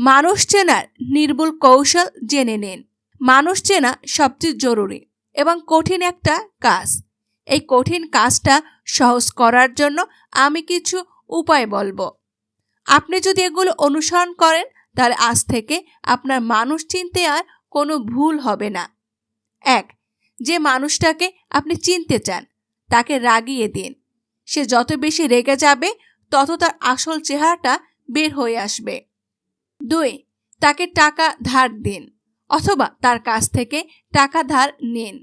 মানুষ চেনার নির্ভুল কৌশল জেনে নিন। মানুষ চেনা সবচেয়ে জরুরি এবং কঠিন একটা কাজ। এই কঠিন কাজটা সহজ করার জন্য আমি কিছু উপায় বলব। আপনি যদি এগুলো অনুসরণ করেন, তাহলে আজ থেকে আপনার মানুষ চিনতে আর কোনো ভুল হবে না। এক, যে মানুষটাকে আপনি চিনতে চান, তাকে রাগিয়ে দিন। সে যত বেশি রেগে যাবে, তত তার আসল চেহারাটা বের হয়ে আসবে। দুই, তাকে টাকা ধার দিন, অথবা তার কাছ থেকে টাকা ধার নিন।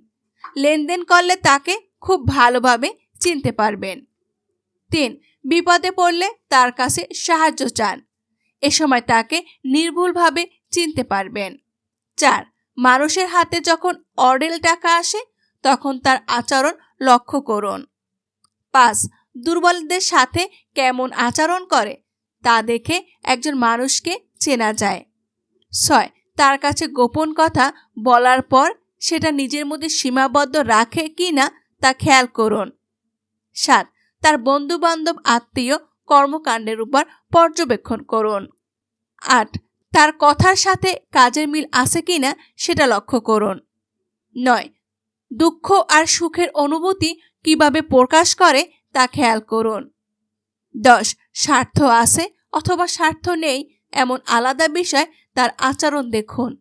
লেনদেন করলে তাকে খুব ভালোভাবে চিনতে পারবেন। তিন, বিপদে পড়লে তার কাছে সাহায্য চান। এ সময় তাকে নির্ভুলভাবে চিনতে পারবেন। চার, মানুষের হাতে যখন অডেল টাকা আসে, তখন তার আচরণ লক্ষ্য করুন। পাঁচ, দুর্বলদের সাথে কেমন আচরণ করে, তা দেখে একজন মানুষকে চেনা যায়। ছয়, তার কাছে গোপন কথা বলার পর সেটা নিজের মধ্যে সীমাবদ্ধ রাখে কি না তা খেয়াল করুন। সাত, তার বন্ধু বান্ধব আত্মীয় কর্মকাণ্ডের উপর পর্যবেক্ষণ করুন। আট, তার কথার সাথে কাজের মিল আছে কি না সেটা লক্ষ্য করুন। নয়, দুঃখ আর সুখের অনুভূতি কীভাবে প্রকাশ করে তা খেয়াল করুন। দশ, স্বার্থ আছে অথবা স্বার্থ নেই এমন আলাদা বিষয় তার আচরণ দেখুন।